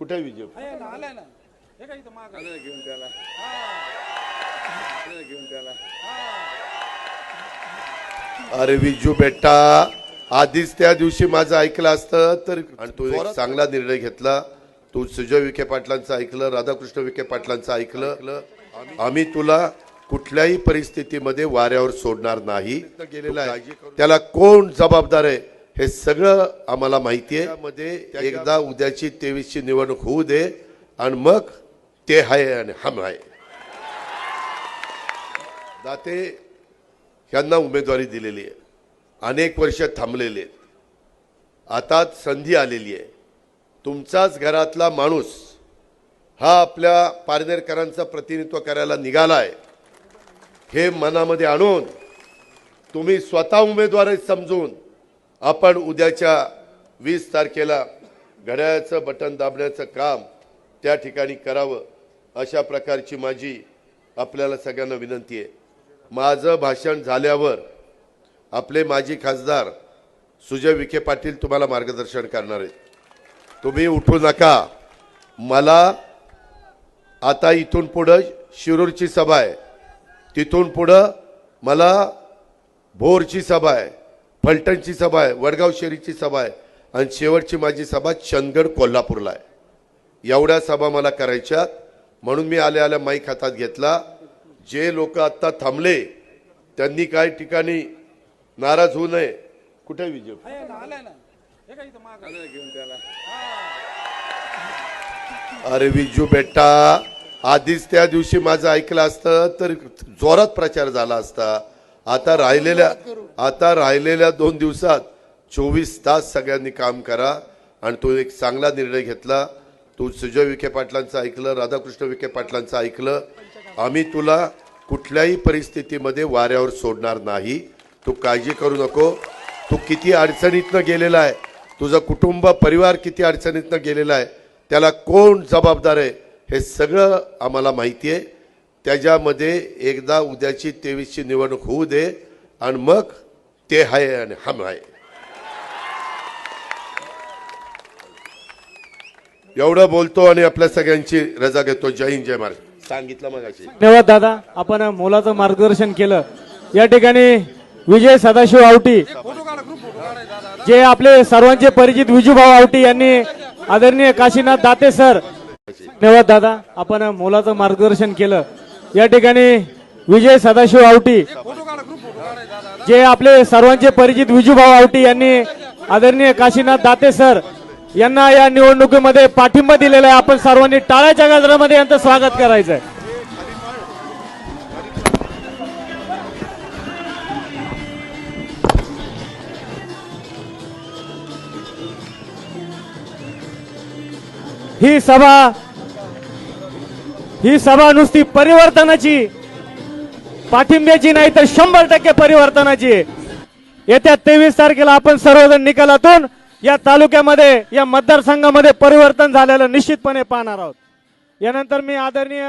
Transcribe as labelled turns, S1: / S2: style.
S1: कुठे विजय?
S2: आहे ना आलाय ना. हे का इथं माग?
S3: घेऊन त्याला. घेऊन त्याला.
S1: अरे विजू बेटा आधीच त्या दिवशी माझं ऐकलं असतं तर आणि तू एक चांगला निर्णय घेतला. तू सुजय विखे पाटलांचं ऐकलं राधाकृष्ण विखे पाटलांचं ऐकलं. आम्ही तुला कुठल्याही परिस्थितीमध्ये वाऱ्यावर सोडणार नाही. गेलेला आहे. त्याला कोण जबाबदार आहे? हे सगळं आम्हाला माहिती आहे. मध्ये एकदा उद्याची तेवीसची निवडणूक होऊ दे आणि मग ते आहे आणि हम आहे दाते यांना उमेदवारी दिलेली आहे. अनेक वर्ष थांबलेले आहेत. आता संधी आलेली आहे. तुमचाच घरातला माणूस हा आपल्या पारनेरकरांचं प्रतिनिधित्व करायला निघाला आहे हे मनामध्ये आणून तुम्ही स्वतः उमेदवार समजून आपण उद्याच्या वीस तारखेला घड्याळाचं बटन दाबण्याचं काम त्या ठिकाणी करावं अशा प्रकारची माझी आपल्याला सगळ्यांना विनंती आहे. माझं भाषण झाल्यावर आपले माजी खासदार सुजय विखे पाटील तुम्हाला मार्गदर्शन करणार आहेत. तुम्ही उठू नका. मला आता इथून पुढं शिरूरची सभा आहे. तिथून पुढं मला भोरची सभा आहे. फलटणची सभा आहे वडगाव शेरीची सभा आहे आणि शेवटची माझी सभा चंदगड कोल्हापूरला आहे. एवढ्या सभा मला करायच्यात म्हणून मी आल्या आल्या माईक हातात घेतला. जे लोक आत्ता थांबले त्यांनी काही ठिकाणी नाराज होऊ नये. कुठे विजय?
S2: हे.
S1: अरे विजू बेटा आधीच त्या दिवशी माझं ऐकलं असतं तर जोरात प्रचार झाला असता. आता राहिलेल्या आता राहिलेल्या दोन दिवसात चोवीस तास सगळ्यांनी काम करा. आणि तो एक चांगला निर्णय घेतला. तू सुजय विखे पाटलांचं ऐकलं राधाकृष्ण विखे पाटलांचं ऐकलं. आम्ही तुला कुठल्याही परिस्थितीमध्ये वाऱ्यावर सोडणार नाही. तू काळजी करू नको. तू किती अडचणीतनं गेलेला आहे. तुझं कुटुंब परिवार किती अडचणीतनं गेलेला आहे. त्याला कोण जबाबदार आहे हे सगळं आम्हाला माहिती आहे. त्याच्यामध्ये एकदा उद्याची तेवीसची निवडणूक होऊ दे. आणि मग ते आहे आणि हम आहे. एवढं बोलतो आणि आपल्या सगळ्यांची रजा घेतो. जय हिंद जय महाराज. सांगितलं मग
S4: धन्यवाद दादा. आपण मोलाचं मार्गदर्शन केलं. या ठिकाणी विजय सदाशिव आवटी जे आपले सर्वांचे परिचित विजूभाऊ आवटी यांनी आदरणीय काशीनाथ दाते सर. धन्यवाद दादा. आपण मोलाचं मार्गदर्शन केलं. या ठिकाणी विजय सदाशिव आवटी जे आपले सर्वांचे परिचित विजूभाऊ आवटी यांनी आदरणीय काशीनाथ दाते सर यांना या निवडणुकीमध्ये पाठिंबा दिलेला आहे. आपण सर्वांनी टाळ्याच्या गजरामध्ये यांचं स्वागत करायचं आहे ही सभा ही सभा नुसती परिवर्तनाची पाठिंब्याची नाही तर शंभर टक्के परिवर्तनाची. येत्या तेवीस तारखेला आपण सर्वजण निकालातून या तालुक्यामध्ये या मतदारसंघामध्ये परिवर्तन झालेलं निश्चितपणे पाहणार आहोत. यानंतर मी आदरणीय